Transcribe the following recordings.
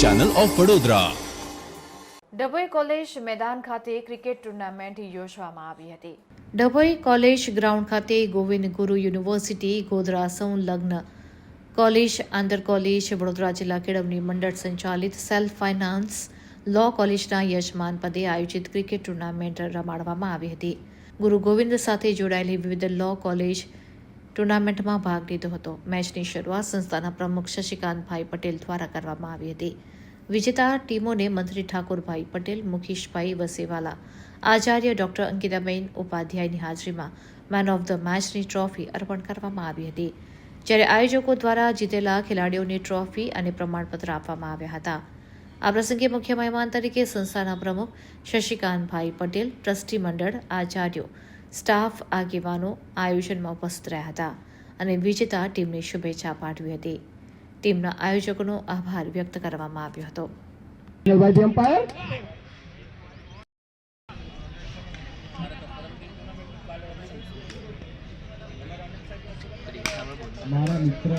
Channel of Vadodara Dabhoi college મેદાન ખાતે cricket tournament યોજવામાં આવી હતી. ડભોઈ કોલેજ ગ્રાઉન્ડ ખાતે ગોવિંદ ગુરુ યુનિવર્સિટી ગોધરા સંલગ્ન કોલેજ આંતર કોલેજ વડોદરા જિલ્લા કેળવણી મંડળ સંચાલિત સેલ્ફ ફાઇનાન્સ લો કોલેજના યજમાન પદે આયોજિત ક્રિકેટ ટુર્નામેન્ટ રમાડવામાં આવી હતી. ગુરુ ગોવિંદ સાથે જોડાયેલી વિવિધ લો કોલેજ ટુર્નામેન્ટમાં ભાગ લીધો હતો. મેચની શરૂઆત સંસ્થાના પ્રમુખ શશિકાંતભાઈ પટેલ દ્વારા કરવામાં આવી હતી. વિજેતા ટીમોને મંત્રી ઠાકોરભાઈ પટેલ, મુકેશભાઈ વસેવાલા, આચાર્ય ડોક્ટર અંકિતાબેન ઉપાધ્યાયની હાજરીમાં મેન ઓફ ધ મેચની ટ્રોફી અર્પણ કરવામાં આવી હતી. જ્યારે આયોજકો દ્વારા જીતેલા ખેલાડીઓને ટ્રોફી અને પ્રમાણપત્ર આપવામાં આવ્યા હતા. આ પ્રસંગે મુખ્ય મહેમાન તરીકે સંસ્થાના પ્રમુખ શશિકાંતભાઈ પટેલ, ટ્રસ્ટી મંડળ, આચાર્યો સ્ટાફ આગેવાનો આયોજનમાં ઉપસ્થિત રહ્યા હતા અને વિજેતા ટીમને શુભેચ્છા પાઠવી હતી ટીમના આયોજકોનો આભાર વ્યક્ત કરવામાં આવ્યો હતો. મારા મિત્ર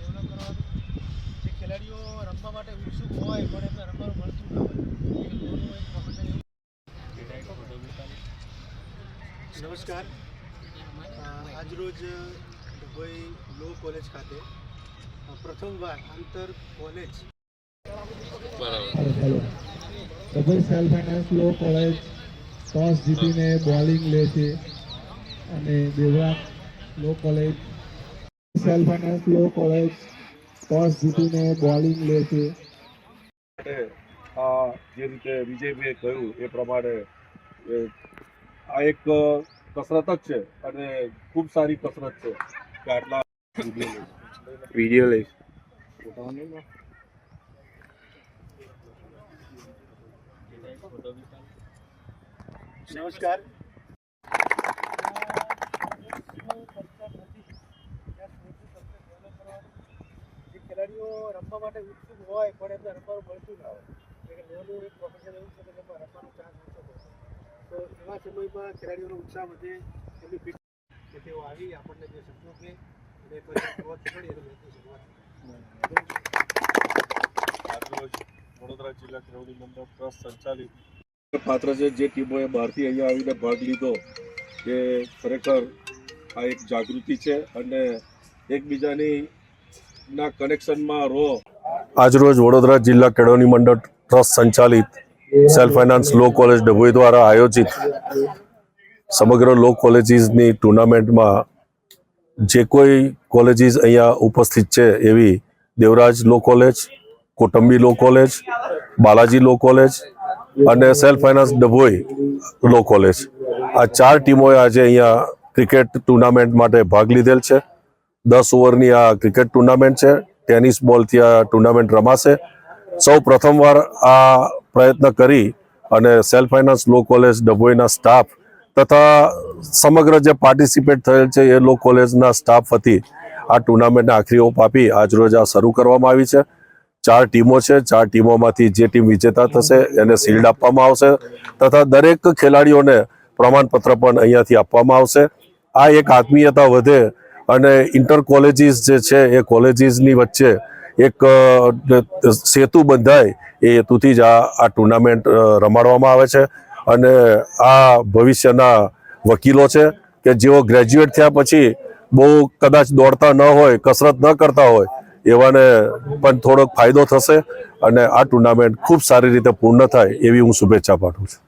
કરવાનું જે ખેલાડીઓ રમવા માટે નમસ્કાર આજરોજ ડભોઈ લો કોલેજ ખાતે પ્રથમવાર આંતર college. Dabhoi self finance law college toss જીતીને બોલિંગ લે છે અને Devra law college self finance law college toss જીતીને બોલિંગ લે છે. આ જે રીતે વિજયભાઈએ કહ્યું એ પ્રમાણે આ એક કસરત જ છે અને ખૂબ સારી કસરત છે કે આટલા વીડિયો લઈશ. નમસ્કાર. જે ખેલાડીઓ રમવા માટે ઉત્સુક હોય પણ એમને રમવાનું મળતું ના હોય. એટલે લોનું એક પ્રોફેશન એવું છે કે તેમાં રમવાનો ચાન્સ ઓછો હોય. તો એવા સમયમાં ખેલાડીઓનો ઉત્સાહ વધે એમની ફિટ કે તેઓ આવી આપણને જે શબ્દો કે અને પછી કોચ કરી અને મેચની શરૂઆત આજરોજ વડોદરા જિલ્લા ખેડૂત મંડળ ટ્રસ્ટ સંચાલિત પાત્ર છે જે ટીમોએ બહારથી અહીંયા આવીને ભાગ લીધો એ ખરેખર આ એક જાગૃતિ છે અને એકબીજાની ના કનેક્શનમાં રહો. આજરોજ વડોદરા જિલ્લા કેળવણી મંડળ ટ્રસ્ટ સંચાલિત self finance law college Dabhoi દ્વારા આયોજિત સમગ્ર લો કોલેજીસની ટુર્નામેન્ટમાં જે કોઈ કોલેજીસ અહીંયા ઉપસ્થિત છે એવી Devraj law college, Kotambi law college, Balaji law college અને self finance Dabhoi law college આ ચાર ટીમોએ આજે અહીંયા ક્રિકેટ ટુર્નામેન્ટ માટે ભાગ લીધેલ છે. દસ ઓવરની આ ક્રિકેટ ટુર્નામેન્ટ છે. ટેનિસ બોલથી આ ટુર્નામેન્ટ રમાશે. સૌ પ્રથમવાર આ પ્રયત્ન કરી અને સેલ્ફ ફાઇનાન્સ લો કોલેજ ડભોઈના સ્ટાફ તથા સમગ્ર જે પાર્ટિસિપેટ થયેલ છે એ લો કોલેજના સ્ટાફ વતી આ ટુર્નામેન્ટને આખરી ઓપ આપી આજરોજ આ શરૂ કરવામાં આવી છે. ચાર ટીમો છે. ચાર ટીમોમાંથી જે ટીમ વિજેતા થશે એને શિલ્ડ આપવામાં આવશે તથા દરેક ખેલાડીઓને પ્રમાણપત્ર પણ અહીંયાથી આપવામાં આવશે. આ એક આત્મીયતા વધે અને ઇન્ટર કોલેજીસ જે છે, એ કોલેજીસની વચ્ચે એક સેતુ બંધાય એ હેતુથી જ આ આ ટુર્નામેન્ટ રમાડવામાં આવે છે અને આ ભવિષ્યના વકીલો છે કે જેઓ ગ્રેજ્યુએટ થયા પછી બહુ કદાચ દોડતા ન હોય, કસરત ન કરતા હોય એવાને પણ થોડોક ફાયદો થશે અને આ ટુર્નામેન્ટ ખૂબ સારી રીતે પૂર્ણ થાય એવી હું શુભેચ્છા પાઠવું છું.